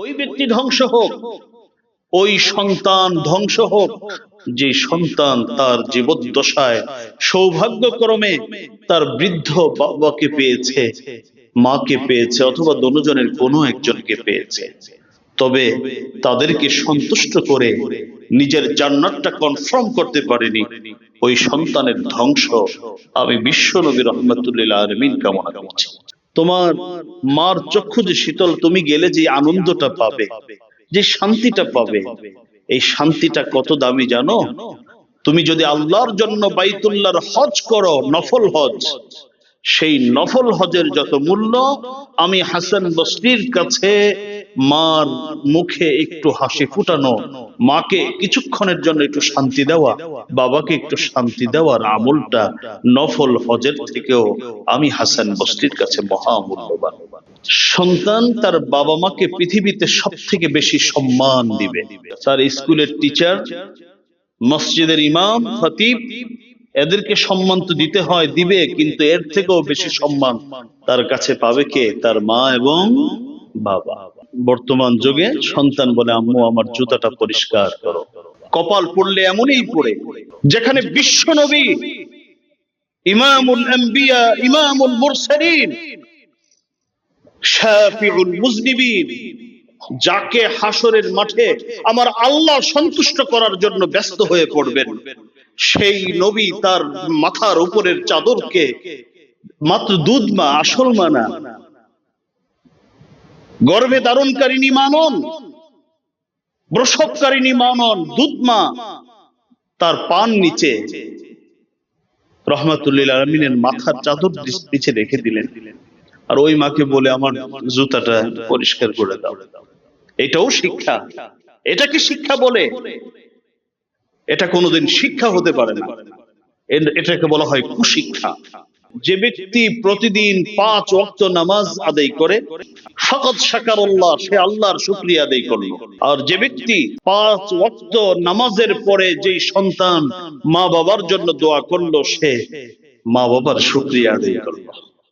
ওই ব্যক্তি ধ্বংস হোক, ওই সন্তান ধ্বংস হোক, যে সন্তান তার জীবদ্দশায় সৌভাগ্যক্রমে তার বৃদ্ধ বাবাকে পেয়েছে, মাকে পেয়েছে অথবা দনুজনের কোনো একজনকে পেয়েছে। তবে তাদেরকে সন্তুষ্ট করে নিজের জান্নাতটা কনফার্ম করতে পারেনি, ওই সন্তানের ধ্বংস আমি বিশ্ব নবী রহমতুল্লাহ আলমিন কামনা করছি। তোমার মার চক্ষু যে শীতল, তুমি গেলে যে আনন্দটা পাবে, যে শান্তিটা পাবে। এই শান্তিটা কত দামি জানো? তুমি যদি আল্লাহর জন্য বাইতুল্লাহর হজ করো, নফল হজ সেই নফল হজের যত মূল্য, আমি হাসান বস্তির কাছে মার মুখে একটু হাসি ফুটানো, মাকে কিছুক্ষণের জন্য একটু শান্তি দেওয়া, বাবাকে একটু শান্তি দেওয়ার আমলটা নফল হজের থেকেও আমি হাসান বস্তির কাছে মহামূল্যবান। সন্তান তার বাবা মাকে পৃথিবীতে সব থেকে বেশি সম্মান দিবে। তার স্কুলের টিচার মসজিদের ইমাম খতিব এদেরকে সম্মান তো দিতে হয়, দিবে, কিন্তু এর থেকেও বেশি সম্মান তার কাছে পাবে কে? তার মা এবং বাবা। বর্তমান যুগে সন্তান বলে, আম্মু, আমার জুতাটা পরিষ্কার করো। কপাল পড়লে এমনই পড়ে, যেখানে বিশ্ব নবী ইমামুল আম্বিয়া, ইমামুল মুরসালিন, শাফিউল মুজনিবিন, যাকে হাসরের মাঠে আমার আল্লাহ সন্তুষ্ট করার জন্য ব্যস্ত হয়ে পড়বেন। সেই নবী তার মাথার উপরের চাদরকে মাত্র দুধ মা আসল মানা। গর্ভে ধারণকারিনী মানন প্রসবকারিনী মানন, দুধ মা, তার পান নিচে। রহমাতুল্লিল আলমিনের মাথার চাদর নিচে রেখে দিলেন। আর ওই মাকে বলে, আমার জুতাটা পরিষ্কার করে দাও। এটাও শিক্ষা। এটাকে শিক্ষা বলে? এটা কোনোদিন শিক্ষা হতে পারে না। এটাকে বলা হয় কুশিক্ষা। যে ব্যক্তি প্রতিদিন পাঁচ ওয়াক্ত নামাজ আদায় করে ফকত সাকার আল্লাহ সে আল্লাহর শুক্রিয়া আদায় করল আর যে ব্যক্তি পাঁচ ওয়াক্ত নামাজের পরে যেই সন্তান মা বাবার জন্য দোয়া করল, সে মা বাবার শুক্রিয়া আদায় করল।